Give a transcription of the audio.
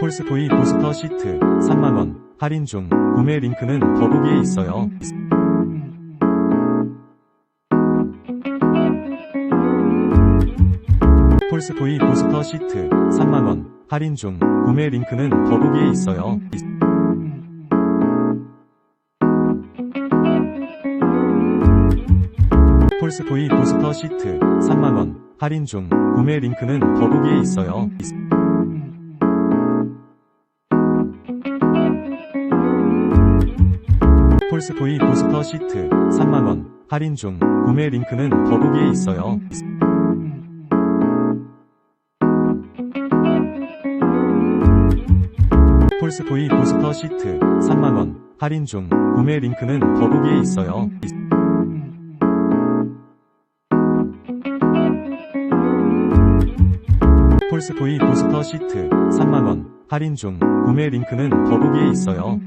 톨스토이 부스터 시트 3만원 할인 중 구매 링크는 더보기에 있어요. 톨스토이 부스터 시트 3만원 할인 중 구매 링크는 더보기에 있어요. 톨스토이 부스터 시트 3만원 할인 중 구매 링크는 더보기에 있어요. 톨스토이 부스터 시트 3만원 할인 중 구매 링크는 더보기에 있어요. 톨스토이 부스터 시트 3만원 할인 중 구매 링크는 더보기에 있어요. 톨스토이 부스터 시트 3만원 할인 중 구매 링크는 더보기에 있어요.